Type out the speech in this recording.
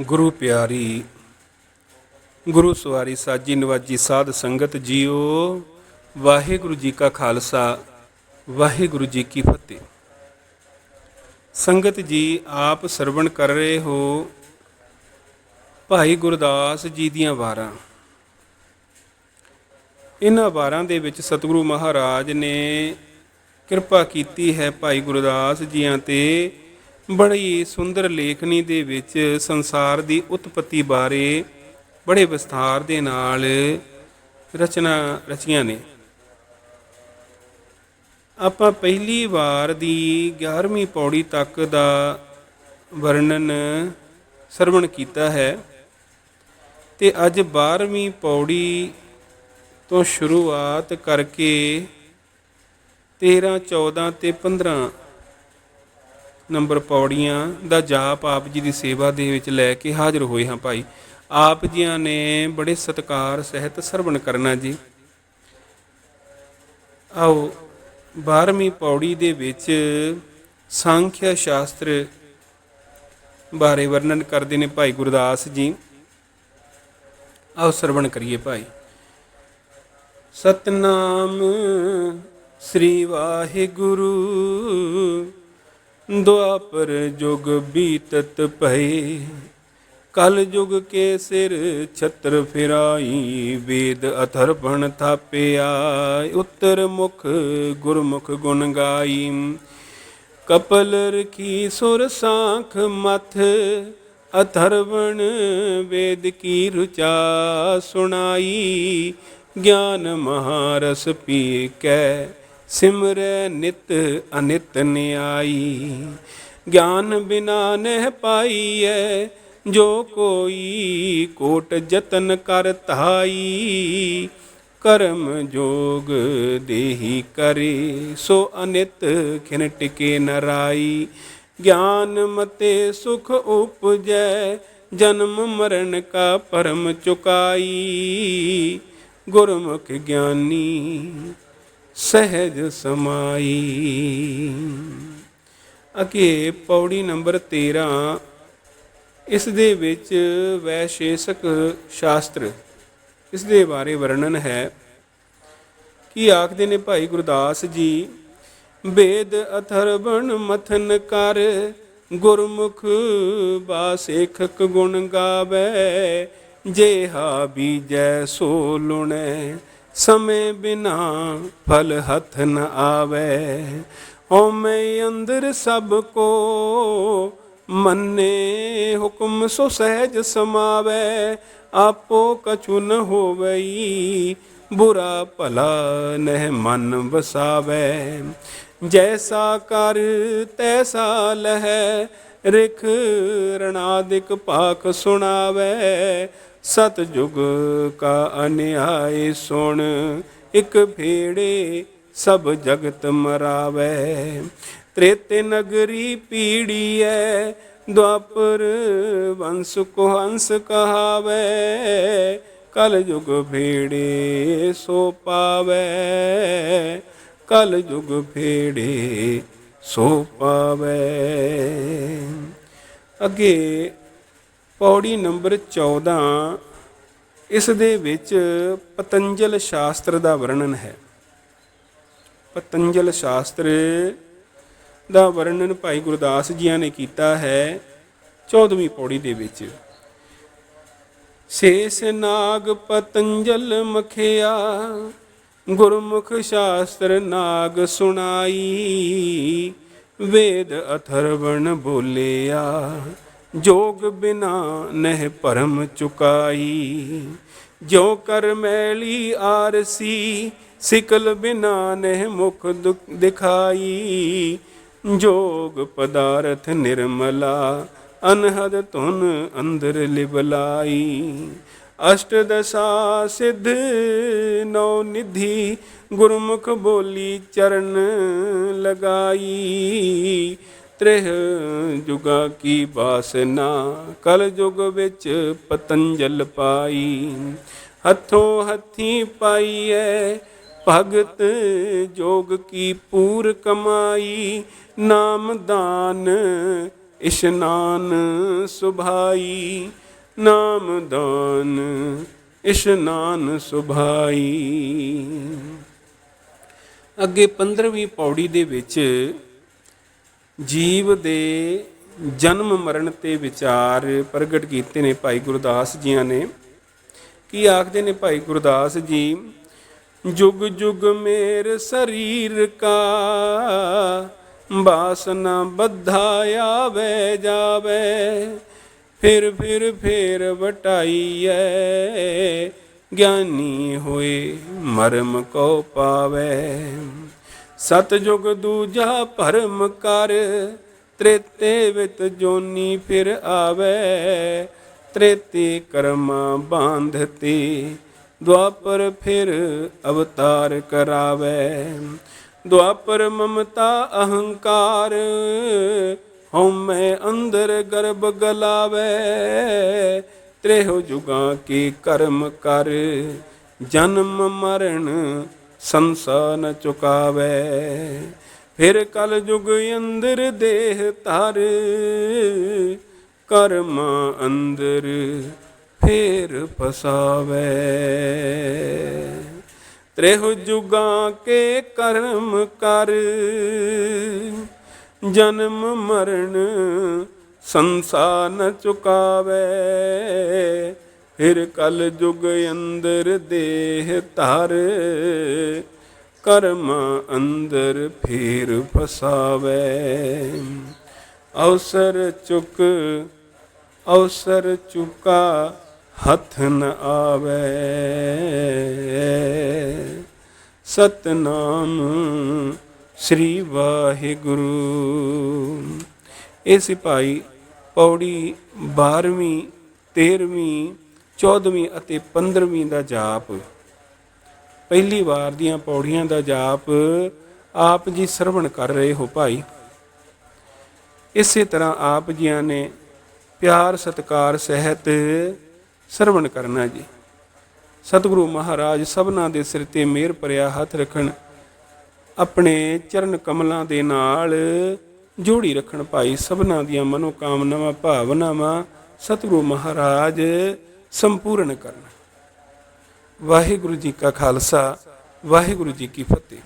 ਗੁਰੂ ਪਿਆਰੀ, ਗੁਰੂ ਸਵਾਰੀ ਸਾਜੀ ਨਿਵਾਜੀ ਸਾਧ ਸੰਗਤ ਜੀਓ, ਵਾਹਿਗੁਰੂ ਜੀ ਕਾ ਖਾਲਸਾ, ਵਾਹਿਗੁਰੂ ਜੀ ਕੀ ਫਤਿਹ। ਸੰਗਤ ਜੀ, ਆਪ ਸਰਵਣ ਕਰ ਰਹੇ ਹੋ ਭਾਈ ਗੁਰਦਾਸ ਜੀ ਦੀਆਂ ਵਾਰਾਂ। ਇਹਨਾਂ ਵਾਰਾਂ ਦੇ ਵਿੱਚ ਸਤਿਗੁਰੂ ਮਹਾਰਾਜ ਨੇ ਕਿਰਪਾ ਕੀਤੀ ਹੈ ਭਾਈ ਗੁਰਦਾਸ ਜੀਆਂ ਤੇ ਬੜੀ ਸੁੰਦਰ ਲੇਖਣੀ ਦੇ ਵਿੱਚ ਸੰਸਾਰ ਦੀ ਉਤਪਤੀ ਬਾਰੇ ਬੜੇ ਵਿਸਥਾਰ ਦੇ ਨਾਲ ਰਚਨਾ ਰਚੀਆਂ ਨੇ। ਆਪਾਂ ਪਹਿਲੀ ਵਾਰ ਦੀ 11ਵੀਂ ਪੌੜੀ ਤੱਕ ਦਾ ਵਰਣਨ ਸਰਵਣ ਕੀਤਾ ਹੈ ਤੇ ਅੱਜ 12ਵੀਂ ਪੌੜੀ ਤੋਂ ਸ਼ੁਰੂਆਤ ਕਰਕੇ 13 14 ਤੇ 15 ਨੰਬਰ ਪੌੜੀਆਂ ਦਾ ਜਾਪ ਆਪ ਜੀ ਦੀ ਸੇਵਾ ਦੇ ਵਿੱਚ ਲੈ ਕੇ ਹਾਜ਼ਰ ਹੋਏ ਹਾਂ ਭਾਈ। ਆਪ ਜੀਆਂ ਨੇ ਬੜੇ ਸਤਕਾਰ ਸਹਿਤ ਸਰਵਣ ਕਰਨਾ ਜੀ। ਆਓ 12ਵੀਂ ਪੌੜੀ ਦੇ ਵਿੱਚ ਸੰਖਿਆ ਸ਼ਾਸਤਰ ਬਾਰੇ ਵਰਣਨ ਕਰਦੇ ਨੇ ਭਾਈ ਗੁਰਦਾਸ ਜੀ। ਆਓ ਸਰਵਣ ਕਰੀਏ ਭਾਈ। ਸਤਨਾਮ ਸ੍ਰੀ ਵਾਹਿਗੁਰੂ। ਦੁਆਪਰ ਜੁਗ ਬੀਤਤ ਭਏ ਕਲ ਜੁਗ ਕੇ ਸਿਰ ਛਤਰ ਫਿਰਾਈ ਵੇਦ ਅਥਰਪਣ ਥਾਪਿਆ, ਉੱਤਰ ਮੁਖ ਗੁਰਮੁਖ ਗੁਣ ਗਾਈ, ਕਪਲ ਰਖੀ ਸੁਰ ਸਾਖ ਮਥ, ਅਥਰਵਣ ਵੇਦ ਕੀ ਰੁਚਾ ਸੁਣਾਈ, ਗਿਆਨ ਮਹਾਰਸ ਪੀ ਕੈ ਸਿਮਰੈ ਨਿਤ ਅਨਿਤ ਨਿਆਈ, ਗਿਆਨ ਬਿਨਾ ਨਹਿ ਪਾਈਐ, ਜੋ ਕੋਈ ਕੋਟ ਜਤਨ ਕਰ ਧਾਈ, ਕਰਮ ਜੋਗ ਦੇਹੀ ਕਰੇ, ਸੋ ਅਨਿਤ ਖਿਨ ਟਿਕੇ ਨਰਾਈ ਗਿਆਨ ਮਤੇ ਸੁਖ ਉਪਜੈ, ਜਨਮ ਮਰਨ ਕਾ ਪਰਮ ਚੁਕਾਈ। ਗੁਰਮੁਖ ਗਿਆਨੀ ਸਹਿਜ ਸਮਾਈ। ਅਕੇ ਪੌੜੀ ਨੰਬਰ 13 ਇਸ ਦੇ ਵਿੱਚ ਵੈਸ਼ੇਸ਼ਕ ਸ਼ਾਸਤਰ, ਇਸ ਦੇ ਬਾਰੇ ਵਰਣਨ ਹੈ। ਕੀ ਆਖਦੇ ਨੇ ਭਾਈ ਗੁਰਦਾਸ ਜੀ ਵੇਦ ਅਥਰਵਣ ਮਥਨ ਕਰ, ਗੁਰਮੁਖ ਬਾਸੇਖਕ ਗੁਣ ਗਾਵੇ ਜੇਹਾ ਬੀਜੈ ਸੋ ਲੁਣੈ ਸਮੇ ਬਿਨਾ ਫਲ ਹੱਥ ਨ ਆਵੇ। ਹਉਮੈ ਅੰਦਰ ਸਭ ਕੋ ਮੰਨੇ ਹੁਕਮ ਸੋ ਸਹਿਜ ਸਮਾਵੇ। ਆਪੋ ਕਛੁ ਨ ਹੋਵਈ, ਬੁਰਾ ਭਲਾ ਨਹਿ ਮਨ ਵਸਾਵੇ। ਜੈਸਾ ਕਰ, ਤੈਸਾ ਲਹਿ, ਰਿਖ ਰਣਾਦਿਕ ਪਾਕ ਸੁਣਾਵੇ। ਸਤਜੁਗ ਕਾ ਅਨਿਆਇ ਸੁਣ, ਇਕ ਭੇੜੇ ਸਭ ਜਗਤ ਮਰਾਵੇ। ਤ੍ਰੇਤੇ ਨਗਰੀ ਪੀੜੀ ਪੀੜੀਐ, ਦੁਆਪਰ ਵੰਸ ਕੋ ਹੰਸ ਕਹਾਵੇ। ਕਲ ਜੁਗ ਭੇੜੇ ਸੋ ਪਾਵੇ ਕਲ ਜੁਗ ਭੇੜੇ ਸੋ ਪਾਵੇ। ਅੱਗੇ ਪੌੜੀ ਨੰਬਰ 14 ਇਸ ਦੇ ਵਿੱਚ ਪਤੰਜਲ ਸ਼ਾਸਤਰ ਦਾ ਵਰਣਨ ਹੈ। ਪਤੰਜਲ ਸ਼ਾਸਤਰ ਦਾ ਵਰਣਨ ਭਾਈ ਗੁਰਦਾਸ ਜੀਆਂ ਨੇ ਕੀਤਾ ਹੈ 14ਵੀਂ ਪੌੜੀ ਦੇ ਵਿੱਚ। ਸੇਸ ਨਾਗ ਪਤੰਜਲ ਮਖਿਆ, ਗੁਰਮੁਖ ਸ਼ਾਸਤਰ ਨਾਗ ਸੁਣਾਈ, ਵੇਦ ਅਥਰਵਣ ਬੋਲਿਆ। ਜੋਗ ਬਿਨਾ ਨਹਿ ਭਰਮ ਚੁਕਾਈ। ਜੋ ਕਰ ਮੈਲੀ ਆਰਸੀ, ਸਿਕਲ ਬਿਨਾ ਨਹਿ ਮੁਖ ਦੁਖ ਦਿਖਾਈ। ਜੋਗ ਪਦਾਰਥ ਨਿਰਮਲਾ, ਅਨਹਦ ਧੁਨ ਅੰਦਰ ਲਿਵਲਾਈ ਅਸ਼ਟ ਦਸ਼ਾ ਸਿਧ ਨੌ ਨਿਧੀ, ਗੁਰਮੁਖ ਬੋਲੀ ਚਰਨ ਲਗਾਈ। ਤ੍ਰਿਹ ਜੁਗਾ ਕੀ ਬਾਸਨਾ ਕਲ ਜੁਗ ਵਿੱਚ ਪਤੰਜਲ ਪਾਈ। ਹੱਥੋਂ ਹੱਥੀ ਪਾਈਐ, ਭਗਤ ਜੋਗ ਕੀ ਪੂਰ ਕਮਾਈ। ਨਾਮ ਦਾਨ ਇਸ਼ਨਾਨ ਸੁਭਾਈ। ਨਾਮ ਦਾਨ ਇਸ਼ਨਾਨ ਸੁਭਾਈ। ਅੱਗੇ 15ਵੀਂ ਪੌੜੀ ਦੇ ਵਿੱਚ ਜੀਵ ਦੇ ਜਨਮ ਮਰਨ ਤੇ ਵਿਚਾਰ ਪ੍ਰਗਟ ਕੀਤੇ ਨੇ ਭਾਈ ਗੁਰਦਾਸ ਜੀਆਂ ਨੇ। ਕੀ ਆਖਦੇ ਨੇ ਭਾਈ ਗੁਰਦਾਸ ਜੀ? ਜੁਗ ਜੁਗ ਮੇਰ ਸਰੀਰ ਕਾ ਬਾਸਨਾ ਬੱਧਾ ਆਵੇ ਜਾਵੇ, ਫਿਰ ਫਿਰ ਫਿਰ ਵਟਾਈਐ, ਗਿਆਨੀ ਹੋਏ ਮਰਮ ਕੋ ਪਾਵੇ। ਸਤਜੁਗ ਦੂਜਾ ਭਰਮ ਕਰ, ਤ੍ਰੇਤੇ ਵਿਤ ਜੋਨੀ ਫਿਰ ਆਵੇ। ਤ੍ਰੇਤੇ ਕਰਮਾ ਬਾਂਧਤੀ, ਦੁਆਪਰ ਫਿਰ ਅਵਤਾਰ ਕਰਾਵੇ। ਦੁਆਪਰ ਮਮਤਾ ਅਹੰਕਾਰ ਹਉਮੈ ਅੰਦਰ ਗਰਭ ਗਲਾਵੇ। ਤ੍ਰੇਹੁ ਜੁਗਾਂ ਕੀ ਕਰਮ ਕਰ, ਜਨਮ ਮਰਨ ਸੰਸਾ ਨ ਚੁਕਾਵੇ। ਫਿਰ ਕਲ ਜੁਗ ਅੰਦਰ ਦੇਹ ਧਰ, ਕਰਮ ਅੰਦਰ ਫੇਰ ਫਸਾਵੇ। ਤ੍ਰੇਹੁ ਜੁਗਾਂ ਕੇ ਕਰਮ ਕਰ, ਜਨਮ ਮਰਨ ਸੰਸਾਰ ਨ ਚੁਕਾਵੇ। ਫਿਰ ਕਲ ਜੁਗ ਅੰਦਰ ਦੇਹ ਧਰ, ਕਰਮ ਅੰਦਰ ਫੇਰ ਫਸਾਵੇ। ਅਵਸਰ ਚੁੱਕ, ਅਵਸਰ ਚੁਕਾ ਹੱਥ ਨ ਆਵੇ। ਸਤਨਾਮ ਸ੍ਰੀ ਵਾਹਿਗੁਰੂ। ਇਹ ਸਿਪਾਹੀ ਪੌੜੀ 12ਵੀਂ 13ਵੀਂ 14ਵੀਂ ਅਤੇ 15ਵੀਂ ਦਾ ਜਾਪ। ਪਹਿਲੀ ਵਾਰ ਦੀਆਂ ਪੌੜੀਆਂ ਦਾ ਜਾਪ ਆਪ ਜੀ ਸਰਵਣ ਕਰ ਰਹੇ ਹੋ ਭਾਈ। ਇਸੇ ਤਰ੍ਹਾਂ ਆਪ ਜੀਆਂ ਨੇ ਪਿਆਰ, ਸਤਕਾਰ, ਸਹਿਤ ਸਰਵਣ ਕਰਨਾ ਜੀ। ਸਤਿਗੁਰੂ ਮਹਾਰਾਜ ਸਭਨਾ ਦੇ ਸਿਰ ਤੇ ਮਿਹਰ ਭਰਿਆ ਹੱਥ ਰੱਖਣ, ਆਪਣੇ ਚਰਨ ਕਮਲਾਂ ਦੇ ਨਾਲ ਜੋੜੀ ਰੱਖਣ ਭਾਈ। ਸਭਨਾ ਦੀਆਂ ਮਨੋ ਕਾਮਨਾਵਾਂ ਭਾਵਨਾਵਾਂ ਸਤਿਗੁਰੂ ਮਹਾਰਾਜ ਸੰਪੂਰਨ ਕਰਨਾ। ਵਾਹਿਗੁਰੂ ਜੀ ਕਾ ਖਾਲਸਾ ਵਾਹਿਗੁਰੂ ਜੀ ਕੀ ਫਤਿਹ।